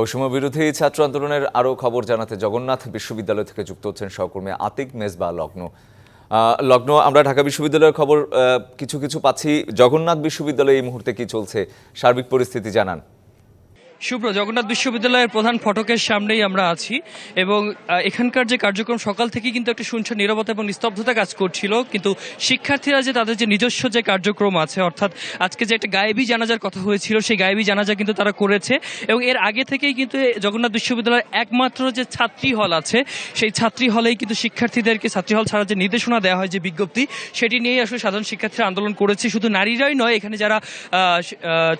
বৈষম্য বিরোধী ছাত্র আন্দোলনের আরও খবর জানাতে জগন্নাথ বিশ্ববিদ্যালয় থেকে যুক্ত হচ্ছেন সহকর্মী আতিক মেজবা লগ্ন। লগ্ন, আমরা ঢাকা বিশ্ববিদ্যালয়ের খবর কিছু কিছু পাচ্ছি। জগন্নাথ বিশ্ববিদ্যালয়ে এই মুহূর্তে কি চলছে? সার্বিক পরিস্থিতি জানান। শুভ্র, জগন্নাথ বিশ্ববিদ্যালয়ের প্রধান ফটকের সামনেই আমরা আছি এবং এখানকার যে কার্যক্রম সকাল থেকে কিন্তু একটা শুনছেন নিরবতা এবং নিস্তব্ধতা কাজ করছিল, কিন্তু শিক্ষার্থীরা যে তাদের যে নিজস্ব যে কার্যক্রম আছে, অর্থাৎ আজকে যে একটা গায়েবী জানাজার কথা হয়েছিল, সেই গায়েবী জানাজা কিন্তু তারা করেছে এবং এর আগে থেকেই কিন্তু জগন্নাথ বিশ্ববিদ্যালয়ের একমাত্র যে ছাত্রী হল আছে, সেই ছাত্রী হলেই কিন্তু শিক্ষার্থীদেরকে, ছাত্রী হল ছাড়া যে নির্দেশনা দেওয়া হয় যে বিজ্ঞপ্তি, সেটি নিয়েই আসলে সাধারণ শিক্ষার্থীরা আন্দোলন করেছে। শুধু নারীরাই নয়, এখানে যারা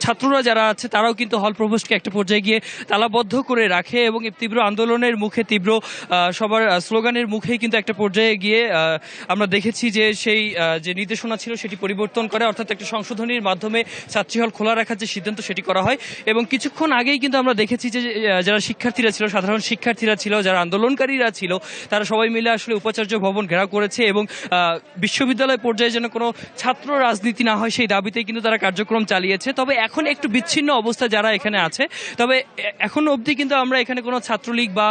ছাত্ররা যারা আছে, তারাও কিন্তু হল প্রভোস্টকে একটা পর্যায়ে গিয়ে তালাবদ্ধ করে রাখে এবং তীব্র আন্দোলনের মুখে, তীব্র সবার স্লোগানের মুখেই কিন্তু একটা পর্যায়ে গিয়ে আমরা দেখেছি যে সেই যে নির্দেশনা ছিল সেটি পরিবর্তন করে, অর্থাৎ একটা সংশোধনীর মাধ্যমে ছাত্রী হল খোলা রাখার যে সিদ্ধান্ত সেটি করা হয়। এবং কিছুক্ষণ আগেই কিন্তু আমরা দেখেছি যে যারা শিক্ষার্থীরা ছিল, সাধারণ শিক্ষার্থীরা ছিল, যারা আন্দোলনকারীরা ছিল, তারা সবাই মিলে আসলে উপাচার্য ভবন ঘেরাও করেছে এবং বিশ্ববিদ্যালয় পর্যায়ে যেন কোনো ছাত্র রাজনীতি না হয় সেই দাবিতে কিন্তু তারা কার্যক্রম চালিয়েছে। তবে এখন একটু বিচ্ছিন্ন অবস্থা যারা এখানে আছে তবে এখন অবধি কিন্তু আমরা এখানে কোনো ছাত্রলীগ বা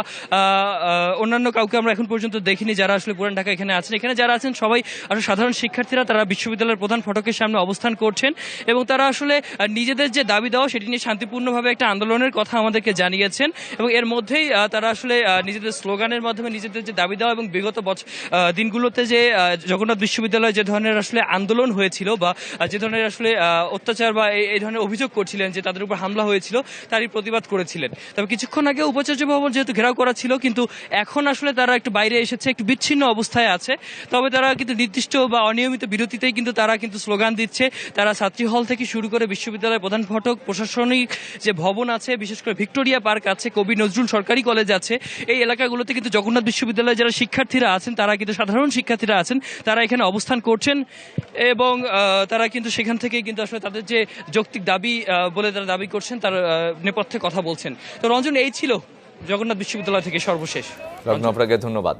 অন্যান্য কাউকে আমরা এখন পর্যন্ত দেখিনি যারা আসলে পুরান ঢাকা এখানে আছেন। এখানে যারা আছেন সবাই আসলে সাধারণ শিক্ষার্থীরা, তারা বিশ্ববিদ্যালয়ের প্রধান ফটকের সামনে অবস্থান করছেন এবং তারা আসলে নিজেদের যে দাবি দেওয়া সেটি নিয়ে শান্তিপূর্ণভাবে একটা আন্দোলনের কথা আমাদেরকে জানিয়েছেন এবং এর মধ্যেই তারা আসলে নিজেদের স্লোগানের মাধ্যমে নিজেদের যে দাবি দেওয়া এবং বিগত বছর দিনগুলোতে যে জগন্নাথ বিশ্ববিদ্যালয়ে যে ধরনের আসলে আন্দোলন হয়েছিল বা যে ধরনের আসলে অত্যাচার বা এই- ধরনের অভিযোগ করছিলেন যে তাদের উপর হামলা হয়েছিল তারই প্রতিবাদ করেছিলেন। তবে কিছুক্ষণ আগে উপাচার্য ভবন যেহেতু ঘেরাও করা ছিল, কিন্তু এখন আসলে তারা একটু বাইরে এসেছে, একটু বিচ্ছিন্ন অবস্থায় আছে। তবে তারা কিন্তু নির্দিষ্ট বা অনিয়মিত বিরতিতেই কিন্তু তারা কিন্তু স্লোগান দিচ্ছে। তারা ছাত্রী হল থেকে শুরু করে বিশ্ববিদ্যালয়ের প্রধান ফটক প্রশাসনিক যে ভবন আছে, বিশেষ করে ভিক্টোরিয়া পার্ক আছে, কবি নজরুল সরকারি কলেজ আছে, এই এলাকাগুলোতে কিন্তু জগন্নাথ বিশ্ববিদ্যালয়ে যারা শিক্ষার্থীরা আছেন, তারা কিন্তু সাধারণ শিক্ষার্থীরা আছেন, তারা এখানে অবস্থান করছেন এবং তারা কিন্তু সেখান থেকে কিন্তু আসলে তাদের যে যৌক্তিক দাবি বলে তারা দাবি করছেন, তার নেপথ্যে কথা বলছেন। তো রঞ্জন এই ছিল জগন্নাথ বিশ্ববিদ্যালয় থেকে সর্বশেষ। আপনাকে ধন্যবাদ।